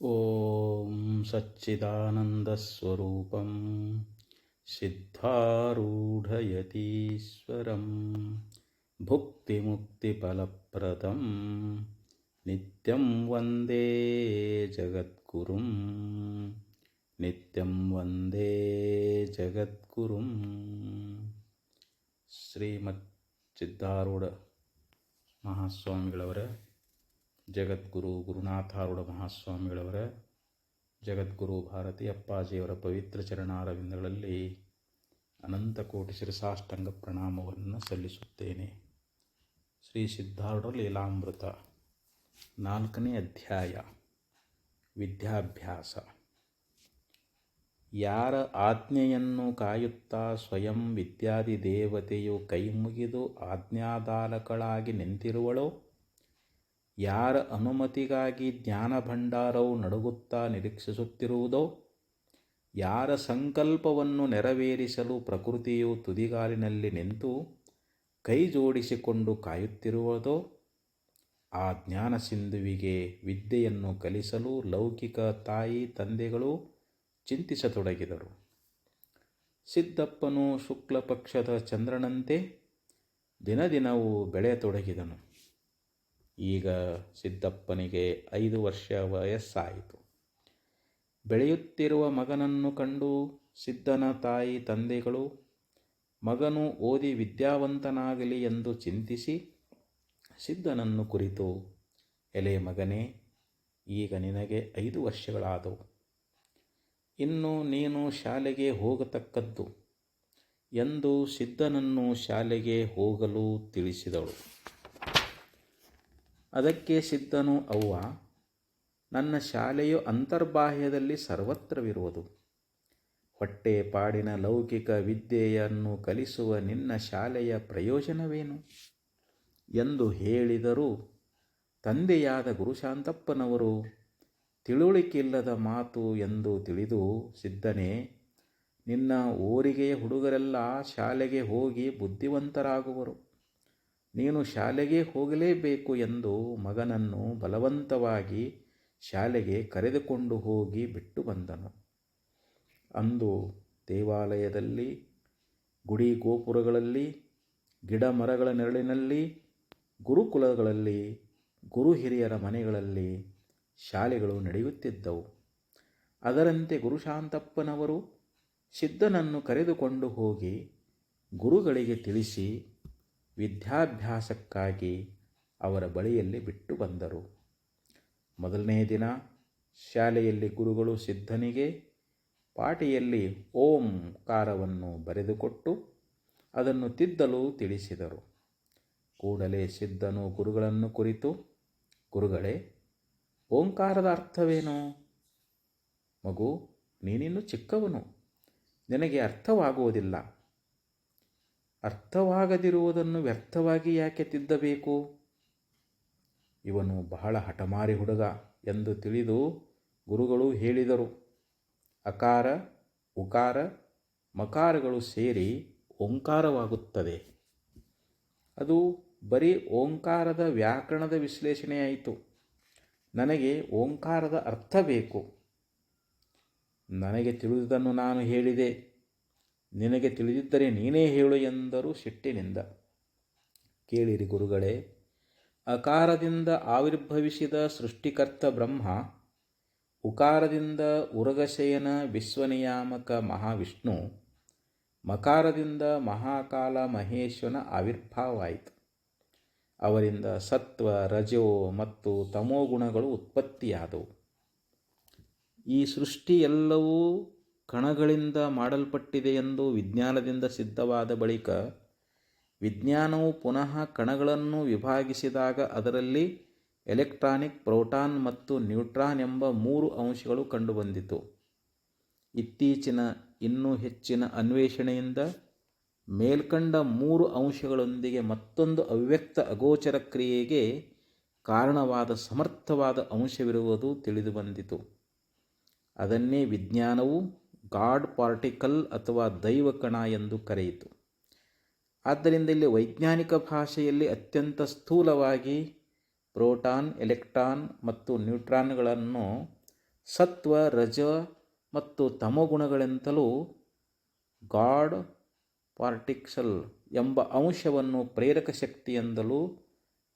ॐ सच्चिदानन्दस्वरूपं सिद्धारूढयतीश्वरं भुक्तिमुक्तिफलप्रदं नित्यं वन्दे जगद्गुरुं नित्यं वन्दे ಜಗದ್ಗುರುಂ ಶ್ರೀಮತ್ ಸಿದ್ಧಾರೂಢ ಮಹಾಸ್ವಾಮಿಗಳವರ ಜಗದ್ಗುರು ಗುರುನಾಥಾರೂಢ ಮಹಾಸ್ವಾಮಿಗಳವರ, ಜಗದ್ಗುರು ಭಾರತಿ ಅಪ್ಪಾಜಿಯವರ ಪವಿತ್ರ ಚರಣಾರವಿಂದಗಳಲ್ಲಿ ಅನಂತ ಕೋಟಿ ಶಿರಸಾಷ್ಟಂಗ ಪ್ರಣಾಮವನ್ನು ಸಲ್ಲಿಸುತ್ತೇನೆ. ಶ್ರೀ ಸಿದ್ಧಾರೂಢ ಲೀಲಾಮೃತ, ನಾಲ್ಕನೇ ಅಧ್ಯಾಯ, ವಿದ್ಯಾಭ್ಯಾಸ. ಯಾರ ಆಜ್ಞೆಯನ್ನು ಕಾಯುತ್ತಾ ಸ್ವಯಂ ವಿದ್ಯಾದಿ ದೇವತೆಯು ಕೈಮುಗಿದು ಆಜ್ಞಾದಾಲಕಳಾಗಿ ನಿಂತಿರುವಳೋ ಯಾರ ಅನುಮತಿಗಾಗಿ ಜ್ಞಾನ ಭಂಡಾರವು ನಡುಗುತ್ತಾ ನಿರೀಕ್ಷಿಸುತ್ತಿರುವುದೋ, ಯಾರ ಸಂಕಲ್ಪವನ್ನು ನೆರವೇರಿಸಲು ಪ್ರಕೃತಿಯು ತುದಿಗಾಲಿನಲ್ಲಿ ನಿಂತು ಕೈ ಜೋಡಿಸಿಕೊಂಡು ಕಾಯುತ್ತಿರುವುದೋ, ಆ ಜ್ಞಾನ ಸಿಂಧುವಿಗೆ ವಿದ್ಯೆಯನ್ನು ಕಲಿಸಲು ಲೌಕಿಕ ತಾಯಿ ತಂದೆಗಳು ಚಿಂತಿಸತೊಡಗಿದರು. ಸಿದ್ದಪ್ಪನು ಶುಕ್ಲ ಪಕ್ಷದ ಚಂದ್ರನಂತೆ ದಿನದಿನವೂ ಬೆಳೆಯತೊಡಗಿದನು. ಈಗ ಸಿದ್ದಪ್ಪನಿಗೆ ಐದು ವರ್ಷ ವಯಸ್ಸಾಯಿತು. ಬೆಳೆಯುತ್ತಿರುವ ಮಗನನ್ನು ಕಂಡು ಸಿದ್ದನ ತಾಯಿ ತಂದೆಗಳು, ಮಗನು ಓದಿ ವಿದ್ಯಾವಂತನಾಗಲಿ ಎಂದು ಚಿಂತಿಸಿ ಸಿದ್ದನನ್ನು ಕುರಿತು, ಎಲೆ ಮಗನೇ, ಈಗ ನಿನಗೆ ಐದು ವರ್ಷಗಳಾದವು. ಇನ್ನು ನೀನು ಶಾಲೆಗೆ ಹೋಗತಕ್ಕದ್ದು ಎಂದು ಸಿದ್ದನನ್ನು ಶಾಲೆಗೆ ಹೋಗಲು ತಿಳಿಸಿದಳು. ಅದಕ್ಕೆ ಸಿದ್ದನು ಅವ್ವ, ನನ್ನ ಶಾಲೆಯು ಅಂತರ್ಬಾಹ್ಯದಲ್ಲಿ ಸರ್ವತ್ರವಿರುವುದು. ಹೊಟ್ಟೆ ಪಾಡಿನ ಲೌಕಿಕ ವಿದ್ಯೆಯನ್ನು ಕಲಿಸುವ ನಿನ್ನ ಶಾಲೆಯ ಪ್ರಯೋಜನವೇನು? ಎಂದು ಹೇಳಿದರೂ ತಂದೆಯಾದ ಗುರುಶಾಂತಪ್ಪನವರು ತಿಳುವಳಿಕಿಲ್ಲದ ಮಾತು ಎಂದು ತಿಳಿದು ಸಿದ್ದನೆ ನಿನ್ನ ಊರಿಗೆಯ ಹುಡುಗರೆಲ್ಲ ಶಾಲೆಗೆ ಹೋಗಿ ಬುದ್ಧಿವಂತರಾಗುವರು. ನೀನು ಶಾಲೆಗೆ ಹೋಗಲೇಬೇಕು ಎಂದು ಮಗನನ್ನು ಬಲವಂತವಾಗಿ ಶಾಲೆಗೆ ಕರೆದುಕೊಂಡು ಹೋಗಿ ಬಿಟ್ಟು ಬಂದನು. ಅಂದು ದೇವಾಲಯದಲ್ಲಿ, ಗುಡಿ ಗೋಪುರಗಳಲ್ಲಿ, ಗಿಡ ಮರಗಳ ನೆರಳಿನಲ್ಲಿ, ಗುರುಕುಲಗಳಲ್ಲಿ, ಗುರು ಹಿರಿಯರ ಮನೆಗಳಲ್ಲಿ ಶಾಲೆಗಳು ನಡೆಯುತ್ತಿದ್ದವು. ಅದರಂತೆ ಗುರುಶಾಂತಪ್ಪನವರು ಸಿದ್ಧನನ್ನು ಕರೆದುಕೊಂಡು ಹೋಗಿ ಗುರುಗಳಿಗೆ ತಿಳಿಸಿ ವಿದ್ಯಾಭ್ಯಾಸಕ್ಕಾಗಿ ಅವರ ಬಳಿಯಲ್ಲಿ ಬಿಟ್ಟು ಬಂದರು. ಮೊದಲನೇ ದಿನ ಶಾಲೆಯಲ್ಲಿ ಗುರುಗಳು ಸಿದ್ಧನಿಗೆ ಪಾಟಿಯಲ್ಲಿ ಓಂಕಾರವನ್ನು ಬರೆದುಕೊಟ್ಟು ಅದನ್ನು ತಿದ್ದಲು ತಿಳಿಸಿದರು. ಕೂಡಲೇ ಸಿದ್ಧನು ಗುರುಗಳನ್ನು ಕುರಿತು, ಗುರುಗಳೇ, ಓಂಕಾರದ ಅರ್ಥವೇನು? ಮಗು, ನೀನಿನ್ನು ಚಿಕ್ಕವನು. ನಿನಗೆ ಅರ್ಥವಾಗುವುದಿಲ್ಲ. ಅರ್ಥವಾಗದಿರುವುದನ್ನು ವ್ಯರ್ಥವಾಗಿ ಯಾಕೆ ತಿದ್ದಬೇಕು? ಇವನು ಬಹಳ ಹಠಮಾರಿ ಹುಡುಗ ಎಂದು ತಿಳಿದು ಗುರುಗಳು ಹೇಳಿದರು. ಅಕಾರ, ಉಕಾರ, ಮಕಾರಗಳು ಸೇರಿ ಓಂಕಾರವಾಗುತ್ತದೆ. ಅದು ಬರೀ ಓಂಕಾರದ ವ್ಯಾಕರಣದ ವಿಶ್ಲೇಷಣೆಯಾಯಿತು ನನಗೆ ಓಂಕಾರದ ಅರ್ಥ ಬೇಕು. ನನಗೆ ತಿಳಿದುದನ್ನು ನಾನು ಹೇಳಿದೆ. ನಿನಗೆ ತಿಳಿದಿದ್ದರೆ ನೀನೇ ಹೇಳು ಎಂದರು ಸಿಟ್ಟಿನಿಂದ ಕೇಳಿರಿ ಗುರುಗಳೇ, ಅಕಾರದಿಂದ ಆವಿರ್ಭವಿಸಿದ ಸೃಷ್ಟಿಕರ್ತ ಬ್ರಹ್ಮ, ಉಕಾರದಿಂದ ಉರಗಶಯನ ವಿಶ್ವನಿಯಾಮಕ ಮಹಾವಿಷ್ಣು, ಮಕಾರದಿಂದ ಮಹಾಕಾಲ ಮಹೇಶ್ವನ ಆವಿರ್ಭಾವವಾಯಿತು ಅವರಿಂದ ಸತ್ವ, ರಜೋ ಮತ್ತು ತಮೋಗುಣಗಳು ಉತ್ಪತ್ತಿಯಾದವು. ಈ ಸೃಷ್ಟಿ ಎಲ್ಲವೂ ಕಣಗಳಿಂದ ಮಾಡಲ್ಪಟ್ಟಿದೆ ಎಂದು ವಿಜ್ಞಾನದಿಂದ ಸಿದ್ಧವಾದ ಬಳಿಕ ವಿಜ್ಞಾನವು ಪುನಃ ಕಣಗಳನ್ನು ವಿಭಾಗಿಸಿದಾಗ ಅದರಲ್ಲಿ ಎಲೆಕ್ಟ್ರಾನಿಕ್, ಪ್ರೋಟಾನ್ ಮತ್ತು ನ್ಯೂಟ್ರಾನ್ ಎಂಬ ಮೂರು ಅಂಶಗಳು ಕಂಡುಬಂದಿತು. ಇತ್ತೀಚಿನ, ಇನ್ನೂ ಹೆಚ್ಚಿನ ಅನ್ವೇಷಣೆಯಿಂದ ಮೇಲ್ಕಂಡ ಮೂರು ಅಂಶಗಳೊಂದಿಗೆ ಮತ್ತೊಂದು ಅವ್ಯಕ್ತ ಅಗೋಚರ ಕ್ರಿಯೆಗೆ ಕಾರಣವಾದ ಸಮರ್ಥವಾದ ಅಂಶವಿರುವುದು ತಿಳಿದುಬಂದಿತು. ಅದನ್ನೇ ವಿಜ್ಞಾನವು ಗಾಡ್ ಪಾರ್ಟಿಕಲ್ ಅಥವಾ ದೈವಕಣ ಎಂದು ಕರೆಯಿತು. ಆದ್ದರಿಂದ ಇಲ್ಲಿ ವೈಜ್ಞಾನಿಕ ಭಾಷೆಯಲ್ಲಿ ಅತ್ಯಂತ ಸ್ಥೂಲವಾಗಿ ಪ್ರೋಟಾನ್, ಎಲೆಕ್ಟ್ರಾನ್ ಮತ್ತು ನ್ಯೂಟ್ರಾನ್ಗಳನ್ನು ಸತ್ವ, ರಜ ಮತ್ತು ತಮೋಗುಣಗಳೆಂತಲೂ ಗಾಡ್ ಪಾರ್ಟಿಕ್ಸಲ್ ಎಂಬ ಅಂಶವನ್ನು ಪ್ರೇರಕ ಶಕ್ತಿಯೆಂದಲೂ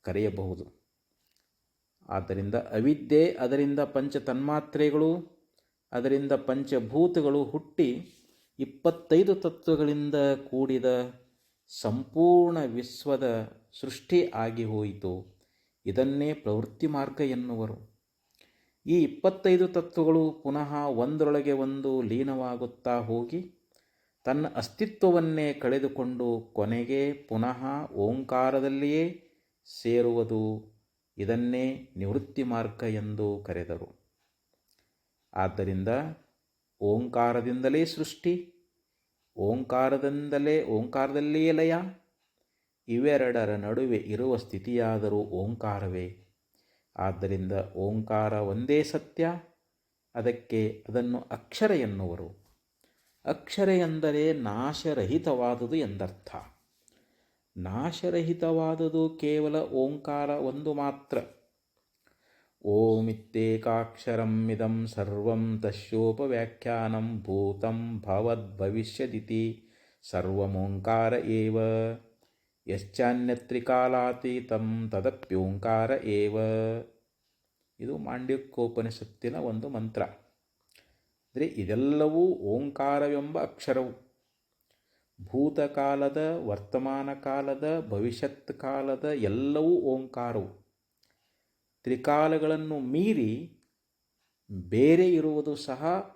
ಕರೆಯಬಹುದು. ಆದ್ದರಿಂದ ಅವಿದ್ಯೆ, ಅದರಿಂದ ಪಂಚ ತನ್ಮಾತ್ರೆಗಳು ಅದರಿಂದ ಪಂಚಭೂತಗಳು ಹುಟ್ಟಿ ಇಪ್ಪತ್ತೈದು ತತ್ವಗಳಿಂದ ಕೂಡಿದ ಸಂಪೂರ್ಣ ವಿಶ್ವದ ಸೃಷ್ಟಿ ಆಗಿ ಹೋಯಿತು. ಇದನ್ನೇ ಪ್ರವೃತ್ತಿ ಮಾರ್ಗ ಎನ್ನುವರು. ಈ ಇಪ್ಪತ್ತೈದು ತತ್ವಗಳು ಪುನಃ ಒಂದರೊಳಗೆ ಒಂದು ಲೀನವಾಗುತ್ತಾ ಹೋಗಿ ತನ್ನ ಅಸ್ತಿತ್ವವನ್ನೇ ಕಳೆದುಕೊಂಡು ಕೊನೆಗೆ ಪುನಃ ಓಂಕಾರದಲ್ಲಿಯೇ ಸೇರುವುದು. ಇದನ್ನೇ ನಿವೃತ್ತಿ ಮಾರ್ಗ ಎಂದು ಕರೆದರು. ಆದ್ದರಿಂದ ಓಂಕಾರದಿಂದಲೇ ಸೃಷ್ಟಿ, ಓಂಕಾರದಿಂದಲೇ, ಓಂಕಾರದಲ್ಲಿಯೇ ಲಯ. ಇವೆರಡರ ನಡುವೆ ಇರುವ ಸ್ಥಿತಿಯಾದರೂ ಓಂಕಾರವೇ. ಆದ್ದರಿಂದ ಓಂಕಾರ ಒಂದೇ ಸತ್ಯ, ಅದಕ್ಕೆ ಅದನ್ನು ಅಕ್ಷರ ಎನ್ನುವರು. ಅಕ್ಷರ ಎಂದರೆ ನಾಶರಹಿತವಾದುದು ಎಂದರ್ಥ. ನಾಶರಹಿತವಾದುದು ಕೇವಲ ಓಂಕಾರ ಒಂದು ಮಾತ್ರ. ಓಮಿತ್ತೇಕಾಕ್ಷರಂ ಇದಂ ಸರ್ವಂ भूतं ಭವದ್ಭವಿಷ್ಯದಿತಿ ಸರ್ವಮೋಂಕಾರ ಏವ ಯಶ್ಚಾನ್ಯತ್ರಿಕಾಲಾತೀತಂ ತದಪ್ಯೋಂಕಾರ ಏವ ಇದು ಮಾಂಡ್ಯಕ್ಕೋಪನಿಷತ್ತಿನ ಒಂದು ಮಂತ್ರ. ಅಂದರೆ ಇದೆಲ್ಲವೂ ಓಂಕಾರವೆಂಬ ಅಕ್ಷರವು. ಭೂತಕಾಲದ ವರ್ತಮಾನ ಕಾಲದ ಭವಿಷ್ಯತ್ ಕಾಲದ ಎಲ್ಲವೂ ಓಂಕಾರವು. ತ್ರಿಕಾಲಗಳನ್ನು ಮೀರಿ ಬೇರೆ ಇರುವುದು ಸಹ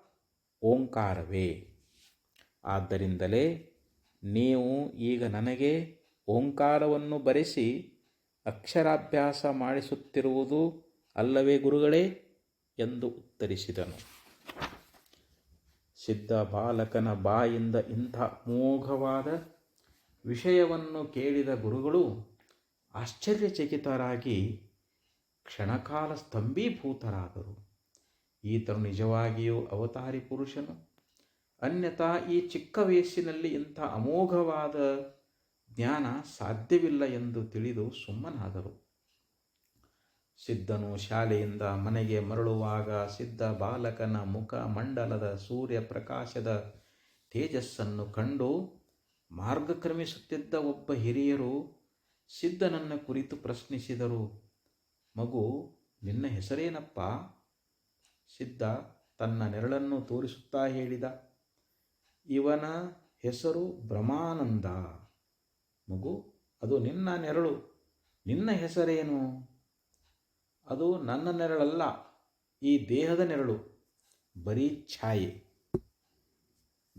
ಓಂಕಾರವೇ. ಆದ್ದರಿಂದಲೇ ನೀವು ಈಗ ನನಗೆ ಓಂಕಾರವನ್ನು ಬರೆಸಿ ಅಕ್ಷರಾಭ್ಯಾಸ ಮಾಡಿಸುತ್ತಿರುವುದು ಅಲ್ಲವೇ ಗುರುಗಳೇ ಎಂದು ಉತ್ತರಿಸಿದನು. ಸಿದ್ಧ ಬಾಲಕನ ಬಾಯಿಂದ ಇಂಥ ಮೋಘವಾದ ವಿಷಯವನ್ನು ಕೇಳಿದ ಗುರುಗಳು ಆಶ್ಚರ್ಯಚಕಿತರಾಗಿ ಕ್ಷಣಕಾಲ ಸ್ತಂಭೀಭೂತರಾದರು ಈತನು ನಿಜವಾಗಿಯೂ ಅವತಾರಿ ಪುರುಷನು. ಅನ್ಯಥಾ ಈ ಚಿಕ್ಕ ವಯಸ್ಸಿನಲ್ಲಿ ಇಂಥ ಅಮೋಘವಾದ ಜ್ಞಾನ ಸಾಧ್ಯವಿಲ್ಲ ಎಂದು ತಿಳಿದು ಸುಮ್ಮನಾದರು. ಸಿದ್ಧನು ಶಾಲೆಯಿಂದ ಮನೆಗೆ ಮರಳುವಾಗ ಸಿದ್ಧ ಬಾಲಕನ ಮುಖ ಮಂಡಲದ ಸೂರ್ಯ ಪ್ರಕಾಶದ ತೇಜಸ್ಸನ್ನು ಕಂಡು ಮಾರ್ಗಕ್ರಮಿಸುತ್ತಿದ್ದ ಒಬ್ಬ ಹಿರಿಯರು ಸಿದ್ಧನನ್ನ ಕುರಿತು ಪ್ರಶ್ನಿಸಿದರು. ಮಗು ನಿನ್ನ ಹೆಸರೇನಪ್ಪ? ಸಿದ್ಧ ತನ್ನ ನೆರಳನ್ನು ತೋರಿಸುತ್ತಾ ಹೇಳಿದ. ಇವನ ಹೆಸರು ಬ್ರಹ್ಮಾನಂದ. ಮಗು, ಅದು ನಿನ್ನ ನೆರಳು. ನಿನ್ನ ಹೆಸರೇನು? ಅದು ನನ್ನ ನೆರಳಲ್ಲ, ಈ ದೇಹದ ನೆರಳು. ಬರೀ ಛಾಯೆ.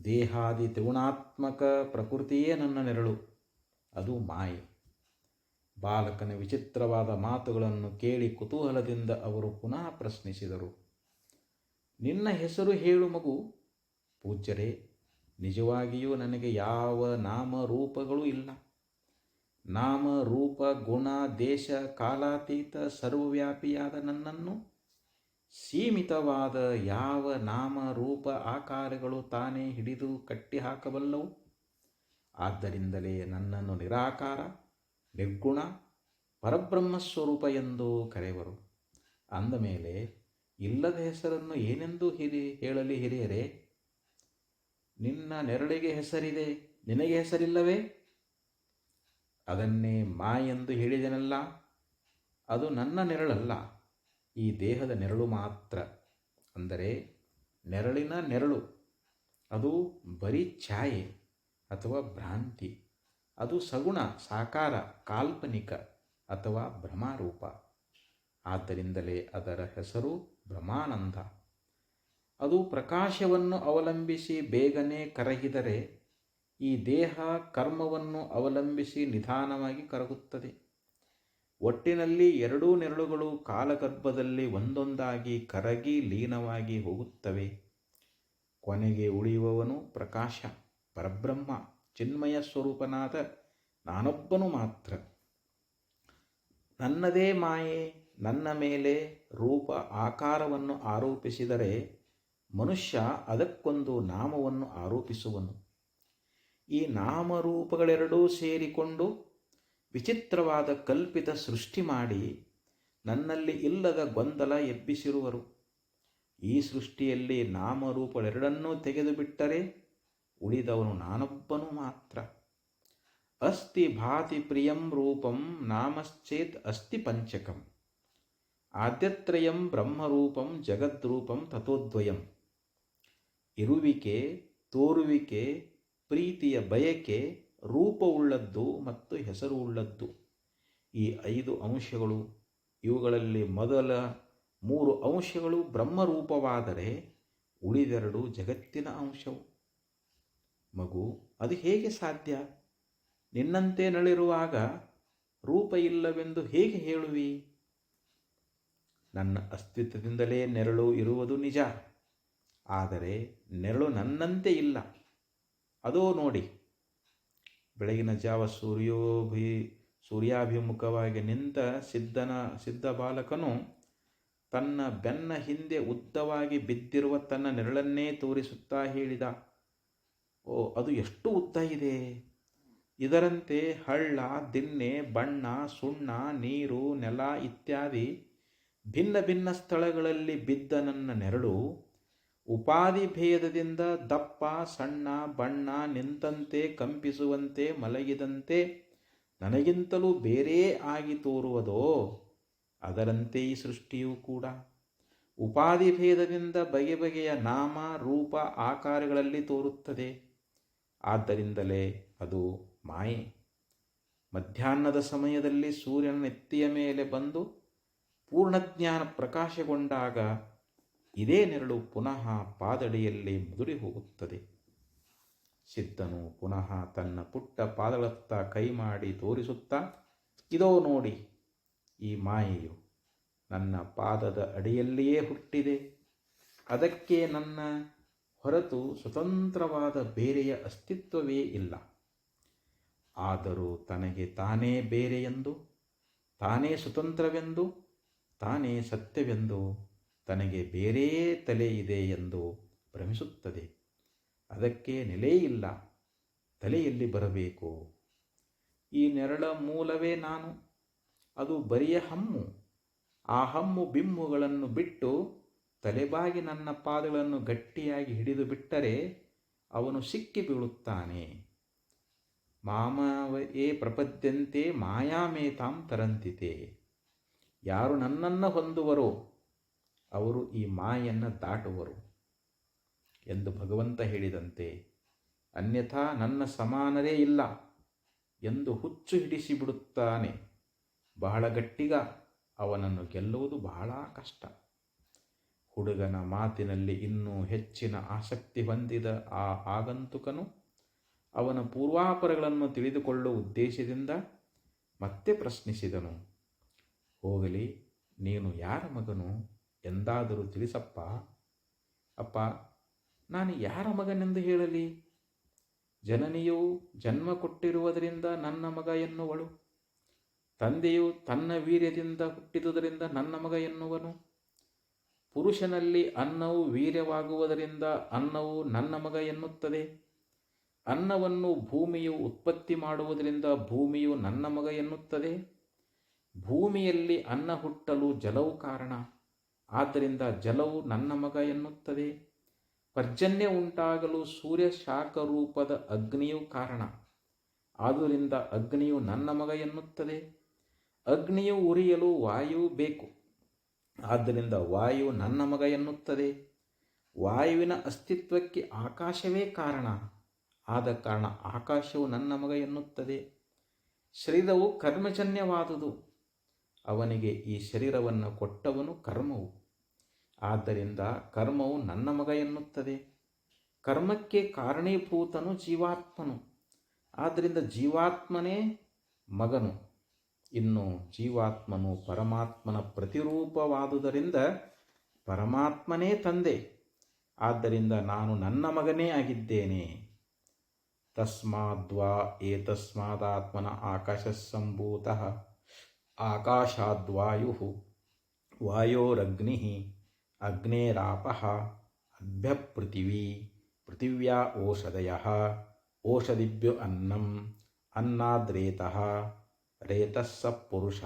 ದೇಹಾದಿ ತ್ರಿಗುಣಾತ್ಮಕ ಪ್ರಕೃತಿಯೇ ನನ್ನ ನೆರಳು. ಅದು ಮಾಯೆ. ಬಾಲಕನ ವಿಚಿತ್ರವಾದ ಮಾತುಗಳನ್ನು ಕೇಳಿ ಕುತೂಹಲದಿಂದ ಅವರು ಪುನಃ ಪ್ರಶ್ನಿಸಿದರು. ನಿನ್ನ ಹೆಸರು ಹೇಳು ಮಗು. ಪೂಜ್ಯರೇ, ನಿಜವಾಗಿಯೂ ನನಗೆ ಯಾವ ನಾಮ ರೂಪಗಳು ಇಲ್ಲ. ನಾಮ ರೂಪ ಗುಣ, ದೇಶ, ಕಾಲಾತೀತ, ಸರ್ವವ್ಯಾಪಿಯಾದ ನನ್ನನ್ನು ಸೀಮಿತವಾದ ಯಾವ ನಾಮ ರೂಪ ಆಕಾರಗಳು ತಾನೇ ಹಿಡಿದು ಕಟ್ಟಿಹಾಕಬಲ್ಲವು? ಆದ್ದರಿಂದಲೇ ನನ್ನನ್ನು ನಿರಾಕಾರ ನಿರ್ಗುಣ ಪರಬ್ರಹ್ಮ ಸ್ವರೂಪ ಎಂದು ಕರೆಯುವರು ಅಂದಮೇಲೆ ಇಲ್ಲದ ಹೆಸರನ್ನು ಏನೆಂದು ಹಿರಿ ಹೇಳಲಿ ಹಿರಿಯರೇ? ನಿನ್ನ ನೆರಳಿಗೆ ಹೆಸರಿದೆ, ನಿನಗೆ ಹೆಸರಿಲ್ಲವೇ? ಅದನ್ನೇ ಮಾ ಎಂದು ಹೇಳಿದೆನಲ್ಲ, ಅದು ನನ್ನ ನೆರಳಲ್ಲ, ಈ ದೇಹದ ನೆರಳು ಮಾತ್ರ. ಅಂದರೆ, ನೆರಳಿನ ನೆರಳು, ಅದು ಬರೀ ಛಾಯೆ ಅಥವಾ ಭ್ರಾಂತಿ. ಅದು ಸಗುಣ, ಸಾಕಾರ, ಕಾಲ್ಪನಿಕ ಅಥವಾ ಭ್ರಮಾರೂಪ. ಆದ್ದರಿಂದಲೇ ಅದರ ಹೆಸರು ಭ್ರಮಾನಂದ ಅದು ಪ್ರಕಾಶವನ್ನು ಅವಲಂಬಿಸಿ ಬೇಗನೆ ಕರಗಿದರೆ ಈ ದೇಹ ಕರ್ಮವನ್ನು ಅವಲಂಬಿಸಿ ನಿಧಾನವಾಗಿ ಕರಗುತ್ತದೆ. ಒಟ್ಟಿನಲ್ಲಿ ಎರಡೂ ನೆರಳುಗಳು ಕಾಲಗರ್ಭದಲ್ಲಿ ಒಂದೊಂದಾಗಿ ಕರಗಿ ಲೀನವಾಗಿ ಹೋಗುತ್ತವೆ. ಕೊನೆಗೆ ಉಳಿಯುವವನು ಪ್ರಕಾಶ, ಪರಬ್ರಹ್ಮ. ಚಿನ್ಮಯ ಸ್ವರೂಪನಾದ ನಾನೊಬ್ಬನು ಮಾತ್ರ. ನನ್ನದೇ ಮಾಯೆ, ನನ್ನ ಮೇಲೆ ರೂಪ, ಆಕಾರವನ್ನು ಆರೋಪಿಸಿದರೆ ಮನುಷ್ಯ ಅದಕ್ಕೊಂದು ನಾಮವನ್ನು ಆರೋಪಿಸುವನು. ಈ ನಾಮರೂಪಗಳೆರಡೂ ಸೇರಿಕೊಂಡು ವಿಚಿತ್ರವಾದ ಕಲ್ಪಿತ ಸೃಷ್ಟಿ ಮಾಡಿ ನನ್ನಲ್ಲಿ ಇಲ್ಲದ ಗೊಂದಲ ಎಬ್ಬಿಸಿರುವರು. ಈ ಸೃಷ್ಟಿಯಲ್ಲಿ ನಾಮರೂಪಗಳೆರಡನ್ನೂ ತೆಗೆದುಬಿಟ್ಟರೆ ಉಳಿದವನು ನಾನೊಬ್ಬನು ಮಾತ್ರ. ಅಸ್ತಿ ಭಾತಿ ಪ್ರಿಯಂ ರೂಪಂ ನಾಮಶ್ಚೇತ್ ಅಸ್ತಿ ಪಂಚಕಂ. ಆದ್ಯತ್ರಯಂ ಬ್ರಹ್ಮರೂಪಂ ಜಗದ್ರೂಪಂ ತಥೋದ್ವಯಂ. ಇರುವಿಕೆ, ತೋರುವಿಕೆ, ಪ್ರೀತಿಯ ಬಯಕೆ, ರೂಪವುಳ್ಳದ್ದು ಮತ್ತು ಹೆಸರು ಉಳ್ಳದ್ದು ಈ ಐದು ಅಂಶಗಳು, ಇವುಗಳಲ್ಲಿ ಮೊದಲ ಮೂರು ಅಂಶಗಳು ಬ್ರಹ್ಮರೂಪವಾದರೆ ಉಳಿದೆರಡು ಜಗತ್ತಿನ ಅಂಶವು. ಮಗು, ಅದು ಹೇಗೆ ಸಾಧ್ಯ? ನಿನ್ನಂತೆ ನಳಿರುವಾಗ ರೂಪ ಇಲ್ಲವೆಂದು ಹೇಗೆ ಹೇಳುವಿ? ನನ್ನ ಅಸ್ತಿತ್ವದಿಂದಲೇ ನೆರಳು ಇರುವುದು ನಿಜ. ಆದರೆ ನೆರಳು ನನ್ನಂತೆ ಇಲ್ಲ. ಅದೋ ನೋಡಿ. ಬೆಳಗಿನ ಜಾವ ಸೂರ್ಯೋಭಿ ಸೂರ್ಯಾಭಿಮುಖವಾಗಿ ನಿಂತ ಸಿದ್ಧನ, ಸಿದ್ಧ ಬಾಲಕನು ತನ್ನ ಬೆನ್ನ ಹಿಂದೆ ಉದ್ದವಾಗಿ ಬಿದ್ದಿರುವ ತನ್ನ ನೆರಳನ್ನೇ ತೋರಿಸುತ್ತಾ ಹೇಳಿದ. ಓ, ಅದು ಎಷ್ಟು ಉದ್ದ ಇದೆ? ಇದರಂತೆ ಹಳ್ಳ ದಿನ್ನೆ ಬಣ್ಣ, ಸುಣ್ಣ, ನೀರು, ನೆಲ ಇತ್ಯಾದಿ ಭಿನ್ನ ಭಿನ್ನ ಸ್ಥಳಗಳಲ್ಲಿ ಬಿದ್ದ ನನ್ನ ನೆರಳು ಉಪಾಧಿ ಭೇದದಿಂದ ದಪ್ಪ, ಸಣ್ಣ, ಬಣ್ಣ ನಿಂತಂತೆ ಕಂಪಿಸುವಂತೆ ಮಲಗಿದಂತೆ ನನಗಿಂತಲೂ ಬೇರೆ ಆಗಿ ತೋರುವುದೋ? ಅದರಂತೆ ಈ ಸೃಷ್ಟಿಯೂ ಕೂಡ. ಉಪಾಧಿ ಭೇದದಿಂದ ಬಗೆ ಬಗೆಯ ನಾಮ, ರೂಪ, ಆಕಾರಗಳಲ್ಲಿ ತೋರುತ್ತದೆ. ಆದ್ದರಿಂದಲೇ ಅದು ಮಾಯೆ. ಮಧ್ಯಾಹ್ನದ ಸಮಯದಲ್ಲಿ ಸೂರ್ಯನ ನೆತ್ತಿಯ ಮೇಲೆ ಬಂದು ಪೂರ್ಣಜ್ಞಾನ ಪ್ರಕಾಶಗೊಂಡಾಗ ಇದೇ ನೆರಳು ಪುನಃ ಪಾದಡಿಯಲ್ಲಿ ಮುದುರಿ ಹೋಗುತ್ತದೆ. ಸಿದ್ಧನು ಪುನಃ ತನ್ನ ಪುಟ್ಟ ಪಾದಳತ್ತ ಕೈ ಮಾಡಿ ತೋರಿಸುತ್ತಾ, ಇದೋ ನೋಡಿ, ಈ ಮಾಯೆಯು ನನ್ನ ಪಾದದ ಅಡಿಯಲ್ಲಿಯೇ ಹುಟ್ಟಿದೆ. ಅದಕ್ಕೆ ನನ್ನ ಹೊರತು ಸ್ವತಂತ್ರವಾದ ಬೇರೆಯ ಅಸ್ತಿತ್ವವೇ ಇಲ್ಲ. ಆದರೂ ತನಗೆ ತಾನೇ ಬೇರೆಯೆಂದು, ತಾನೇ ಸ್ವತಂತ್ರವೆಂದು, ತಾನೇ ಸತ್ಯವೆಂದು ತನಗೆ ಬೇರೆ ತಲೆ ಇದೆ ಎಂದು ಭ್ರಮಿಸುತ್ತದೆ. ಅದಕ್ಕೆ ನೆಲೆಯೇ ಇಲ್ಲ, ತಲೆಯಲ್ಲಿ ಬರಬೇಕು. ಈ ನೆರಳ ಮೂಲವೇ ನಾನು, ಅದು ಬರಿಯ ಹಮ್ಮು. ಆ ಹಮ್ಮು ಬಿಮ್ಮುಗಳನ್ನು ಬಿಟ್ಟು ತಲೆಬಾಗಿ ನನ್ನ ಪಾದಗಳನ್ನು ಗಟ್ಟಿಯಾಗಿ ಹಿಡಿದು ಬಿಟ್ಟರೆ ಅವನು ಸಿಕ್ಕಿ ಬೀಳುತ್ತಾನೆ. ಮಾಮವೇ ಪ್ರಪದ್ಯಂತೆ ಮಾಯಾಮೇತಾಂ ತರಂತಿತೆ. ಯಾರು ನನ್ನನ್ನು ಹೊಂದುವರೋ ಅವರು ಈ ಮಾಯನ್ನು ದಾಟುವರು ಎಂದು ಭಗವಂತ ಹೇಳಿದಂತೆ, ಅನ್ಯಥಾ ನನ್ನ ಸಮಾನರೇ ಇಲ್ಲ ಎಂದು ಹುಚ್ಚು ಹಿಡಿಸಿಬಿಡುತ್ತಾನೆ ಬಹಳ ಗಟ್ಟಿಗ ಅವನನ್ನು ಗೆಲ್ಲುವುದು ಬಹಳ ಕಷ್ಟ. ಹುಡುಗನ ಮಾತಿನಲ್ಲಿ ಇನ್ನೂ ಹೆಚ್ಚಿನ ಆಸಕ್ತಿ ಹೊಂದಿದ ಆ ಆಗಂತುಕನು ಅವನ ಪೂರ್ವಾಪರಗಳನ್ನು ತಿಳಿದುಕೊಳ್ಳುವ ಉದ್ದೇಶದಿಂದ ಮತ್ತೆ ಪ್ರಶ್ನಿಸಿದನು. ಹೋಗಲಿ, ನೀನು ಯಾರ ಮಗನು ಎಂದಾದರೂ ತಿಳಿಸಪ್ಪ. ಅಪ್ಪ, ನಾನು ಯಾರ ಮಗನೆಂದು ಹೇಳಲಿ? ಜನನಿಯು ಜನ್ಮ ಕೊಟ್ಟಿರುವುದರಿಂದ ನನ್ನ ಮಗ ಎನ್ನುವಳು. ತಂದೆಯು ತನ್ನ ವೀರ್ಯದಿಂದ ಹುಟ್ಟಿದುದರಿಂದ ನನ್ನ ಮಗ ಎನ್ನುವನು. ಪುರುಷನಲ್ಲಿ ಅನ್ನವು ವೀರ್ಯವಾಗುವುದರಿಂದ ಅನ್ನವು ನನ್ನ ಮಗ ಎನ್ನುತ್ತದೆ. ಅನ್ನವನ್ನು ಭೂಮಿಯು ಉತ್ಪತ್ತಿ ಮಾಡುವುದರಿಂದ ಭೂಮಿಯು ನನ್ನ ಮಗ ಎನ್ನುತ್ತದೆ. ಭೂಮಿಯಲ್ಲಿ ಅನ್ನ ಹುಟ್ಟಲು ಜಲವು ಕಾರಣ. ಆದ್ದರಿಂದ ಜಲವು ನನ್ನ ಮಗ ಎನ್ನುತ್ತದೆ. ಪರ್ಜನ್ಯ ಉಂಟಾಗಲು ಸೂರ್ಯ ಶಾಖ ರೂಪದ ಅಗ್ನಿಯು ಕಾರಣ. ಆದುದರಿಂದ ಅಗ್ನಿಯು ನನ್ನ ಮಗ ಎನ್ನುತ್ತದೆ. ಅಗ್ನಿಯು ಉರಿಯಲು ವಾಯು ಬೇಕು. ಆದ್ದರಿಂದ ವಾಯು ನನ್ನ ಮಗ ಎನ್ನುತ್ತದೆ. ವಾಯುವಿನ ಅಸ್ತಿತ್ವಕ್ಕೆ ಆಕಾಶವೇ ಕಾರಣ. ಆದ ಕಾರಣ ಆಕಾಶವು ನನ್ನ ಮಗ ಎನ್ನುತ್ತದೆ. ಶರೀರವು ಕರ್ಮಜನ್ಯವಾದುದು. ಅವನಿಗೆ ಈ ಶರೀರವನ್ನು ಕೊಟ್ಟವನು ಕರ್ಮವು. ಆದ್ದರಿಂದ ಕರ್ಮವು ನನ್ನ ಮಗ ಎನ್ನುತ್ತದೆ. ಕರ್ಮಕ್ಕೆ ಕಾರಣೀಭೂತನು ಜೀವಾತ್ಮನು. ಆದ್ದರಿಂದ ಜೀವಾತ್ಮನೇ ಮಗನು. ಇನ್ನು ಜೀವಾತ್ಮನು ಪರಮಾತ್ಮನ ಪ್ರತಿರೂಪವಾದುದರಿಂದ ಪರಮಾತ್ಮನೇ ತಂದೆ. ಆದ್ದರಿಂದ ನಾನು ನನ್ನ ಮಗನೇ ಆಗಿದ್ದೇನೆ. ತಸ್ಮಾದ್ವಾ ಏತಸ್ಮಾದಾತ್ಮನ ಆಕಾಶಸ್ಸಂಭೂತಃ. ಆಕಾಶಾದ್ವಾಯು ವಾಯೋರಗ್ನಿ ಅಗ್ನೇರಾಪ ಅಭ್ಯಪೃಥಿವೀ ಪೃಥಿವ್ಯಾ ಓಷಧಯ. ಓಷಧಿಭ್ಯು ಅನ್ನಂ, ಅನ್ನಾದ್ರೇತಃ. ರೇತಸ್ಸ ಪುರುಷ.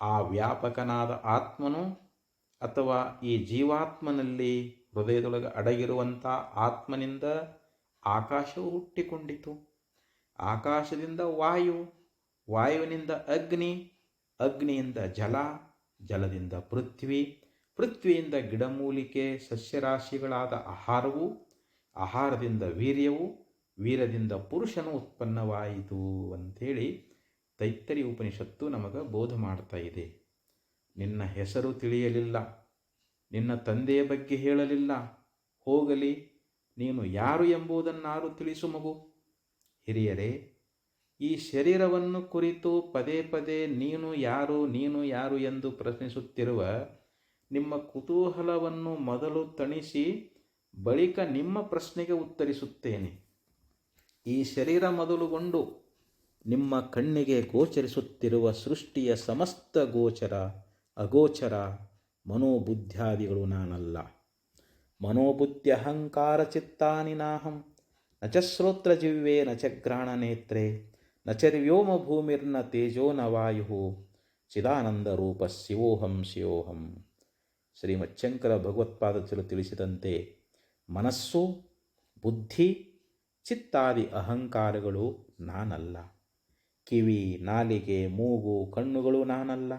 ಆ ವ್ಯಾಪಕನಾದ ಆತ್ಮನು ಅಥವಾ ಈ ಜೀವಾತ್ಮನಲ್ಲಿ ಹೃದಯದೊಳಗೆ ಅಡಗಿರುವಂಥ ಆತ್ಮನಿಂದ ಆಕಾಶವು ಹುಟ್ಟಿಕೊಂಡಿತು. ಆಕಾಶದಿಂದ ವಾಯು, ವಾಯುವಿನಿಂದ ಅಗ್ನಿ, ಅಗ್ನಿಯಿಂದ ಜಲ, ಜಲದಿಂದ ಪೃಥ್ವಿ, ಪೃಥ್ವಿಯಿಂದ ಗಿಡಮೂಲಿಕೆ, ಸಸ್ಯರಾಶಿಗಳಾದ ಆಹಾರವು, ಆಹಾರದಿಂದ ವೀರ್ಯವು ವೀರ್ಯದಿಂದ ಪುರುಷನು ಉತ್ಪನ್ನವಾಯಿತು ಅಂಥೇಳಿ ತೈತ್ತರಿ ಉಪನಿಷತ್ತು ನಮಗೆ ಬೋಧ ಮಾಡ್ತಾ ಇದೆ. ನಿನ್ನ ಹೆಸರು ತಿಳಿಯಲಿಲ್ಲ, ನಿನ್ನ ತಂದೆಯ ಬಗ್ಗೆ ಹೇಳಲಿಲ್ಲ, ಹೋಗಲಿ, ನೀನು ಯಾರು ಎಂಬುದನ್ನಾರು ತಿಳಿಸು ಮಗು. ಹಿರಿಯರೇ, ಈ ಶರೀರವನ್ನು ಕುರಿತು ಪದೇ ಪದೇ ನೀನು ಯಾರು ನೀನು ಯಾರು ಎಂದು ಪ್ರಶ್ನಿಸುತ್ತಿರುವ ನಿಮ್ಮ ಕುತೂಹಲವನ್ನು ಮೊದಲು ತಣಿಸಿ ಬಳಿಕ ನಿಮ್ಮ ಪ್ರಶ್ನೆಗೆ ಉತ್ತರಿಸುತ್ತೇನೆ. ಈ ಶರೀರ ಮೊದಲುಗೊಂಡು ನಿಮ್ಮ ಕಣ್ಣಿಗೆ ಗೋಚರಿಸುತ್ತಿರುವ ಸೃಷ್ಟಿಯ ಸಮಸ್ತ ಗೋಚರ, ಅಗೋಚರ, ಮನೋಬುದ್ಧ್ಯಾದಿಗಳು ನಾನಲ್ಲ. ಮನೋಬುದ್ಧಿ ಅಹಂಕಾರ ಚಿತ್ತಾನಿ ನಾಹಂ. ನ ಚ ಶ್ರೋತ್ರಜಿವ್ವೆ ನ ಚ ನೇತ್ರೆ. ನ ಚರ್ವ್ಯೋಮ ಭೂಮಿರ್ನ ತೇಜೋ ನ ವಾಯು ಚಿದಾನಂದ ರೂಪ ಶಿವೋಹಂ ಶಿವೋಹಂ. ಶ್ರೀಮಚ್ಚಂಕರ ಭಗವತ್ಪಾದಚರು ತಿಳಿಸಿದಂತೆ ಮನಸ್ಸು, ಬುದ್ಧಿ ಚಿತ್ತಾದಿ ಅಹಂಕಾರಗಳು ನಾನಲ್ಲ. ಕಿವಿ, ನಾಲಿಗೆ, ಮೂಗು, ಕಣ್ಣುಗಳು ನಾನಲ್ಲ.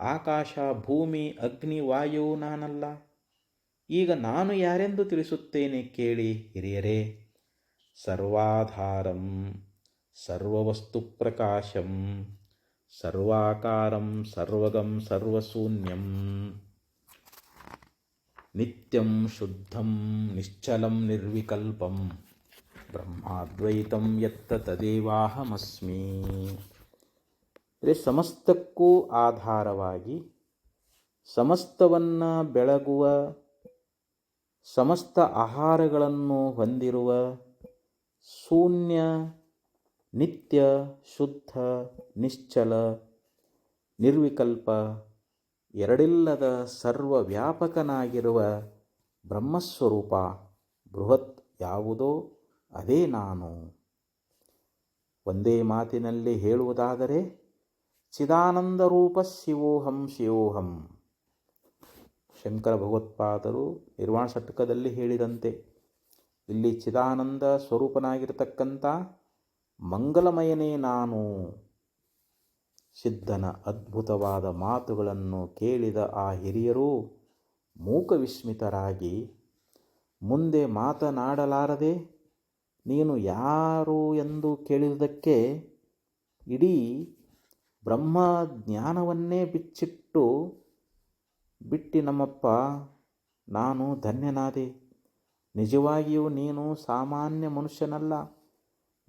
ಆಕಾಶ, ಭೂಮಿ, ಅಗ್ನಿ ವಾಯು ನಾನಲ್ಲ. ಈಗ ನಾನು ಯಾರೆಂದು ತಿಳಿಸುತ್ತೇನೆ ಕೇಳಿ ಹಿರಿಯರೇ. ಸರ್ವಾಧಾರಂ, ಸರ್ವವಸ್ತು ಪ್ರಕಾಶಂ, ಸರ್ವಾಕಾರಂ, ಸರ್ವಗಂ, ಸರ್ವಶೂನ್ಯಂ. ನಿತ್ಯಂ ಶುದ್ಧಂ ನಿಶ್ಚಲಂ ನಿರ್ವಿಕಲ್ಪಂ. ಬ್ರಹ್ಮಾದ್ವೈತಂ ಯತ್ತ ತದೇವಾಹಮಸ್ಮಿ. ಸಮಸ್ತಕ್ಕೂ ಆಧಾರವಾಗಿ ಸಮಸ್ತವನ್ನು ಬೆಳಗುವ, ಸಮಸ್ತ ಆಹಾರಗಳನ್ನು ಹೊಂದಿರುವ ಶೂನ್ಯ, ನಿತ್ಯ, ಶುದ್ಧ, ನಿಶ್ಚಲ, ನಿರ್ವಿಕಲ್ಪ ಎರಡಿಲ್ಲದ ಸರ್ವವ್ಯಾಪಕನಾಗಿರುವ ಬ್ರಹ್ಮಸ್ವರೂಪ ಬೃಹತ್ ಯಾವುದೋ ಅದೇ ನಾನು. ಒಂದೇ ಮಾತಿನಲ್ಲಿ ಹೇಳುವುದಾದರೆ, ಚಿದಾನಂದ ರೂಪ ಶಿವೋಹಂ ಶಿವೋಹಂ. ಶಂಕರ ಭಗವತ್ಪಾದರು ನಿರ್ವಾಣ ಷಟ್ಕದಲ್ಲಿ ಹೇಳಿದಂತೆ, ಇಲ್ಲಿ ಚಿದಾನಂದ ಸ್ವರೂಪನಾಗಿರ್ತಕ್ಕಂಥ ಮಂಗಲಮಯನೇ ನಾನು. ಸಿದ್ಧನ ಅದ್ಭುತವಾದ ಮಾತುಗಳನ್ನು ಕೇಳಿದ ಆ ಹಿರಿಯರು ಮೂಕವಿಸ್ಮಿತರಾಗಿ, ಮುಂದೆ ಮಾತನಾಡಲಾರದೆ ನೀನು ಯಾರು ಎಂದು ಕೇಳಿದುದಕ್ಕೆ ಇಡೀ ಬ್ರಹ್ಮ ಜ್ಞಾನವನ್ನೇ ಬಿಚ್ಚಿಟ್ಟು ಬಿಟ್ಟಿ ನಮ್ಮಪ್ಪ, ನಾನು ಧನ್ಯನಾದೆ. ನಿಜವಾಗಿಯೂ ನೀನು ಸಾಮಾನ್ಯ ಮನುಷ್ಯನಲ್ಲ.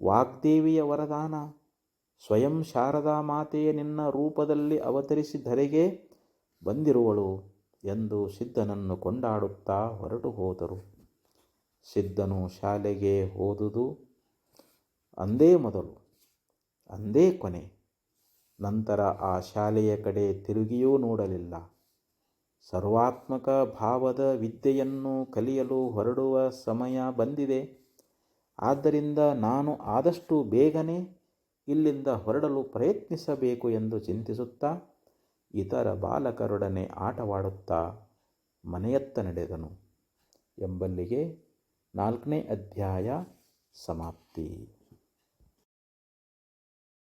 ವಾಗ್ದೇವಿಯ ವರದಾನ. ಸ್ವಯಂ ಶಾರದಾ ಮಾತೆಯೇ ನಿನ್ನ ರೂಪದಲ್ಲಿ ಅವತರಿಸಿ ಧರೆಗೆ ಬಂದಿರುವಳು ಎಂದು ಸಿದ್ಧನನ್ನು ಕೊಂಡಾಡುತ್ತಾ ಹೊರಟು ಹೋದರು. ಸಿದ್ಧನು ಶಾಲೆಗೆ ಓದುದು ಅಂದೇ ಮೊದಲು, ಅಂದೇ ಕೊನೆ. ನಂತರ ಆ ಶಾಲೆಯ ಕಡೆ ತಿರುಗಿಯೂ ನೋಡಲಿಲ್ಲ. ಸರ್ವಾತ್ಮಕ ಭಾವದ ವಿದ್ಯೆಯನ್ನು ಕಲಿಯಲು ಹೊರಡುವ ಸಮಯ ಬಂದಿದೆ. ಆದ್ದರಿಂದ ನಾನು ಆದಷ್ಟು ಬೇಗನೆ ಇಲ್ಲಿಂದ ಹೊರಡಲು ಪ್ರಯತ್ನಿಸಬೇಕು ಎಂದು ಚಿಂತಿಸುತ್ತಾ ಇತರ ಬಾಲಕರೊಡನೆ ಆಟವಾಡುತ್ತಾ ಮನೆಯತ್ತ ನಡೆದನು. ಎಂಬಲ್ಲಿಗೆ ನಾಲ್ಕನೇ ಅಧ್ಯಾಯ ಸಮಾಪ್ತಿ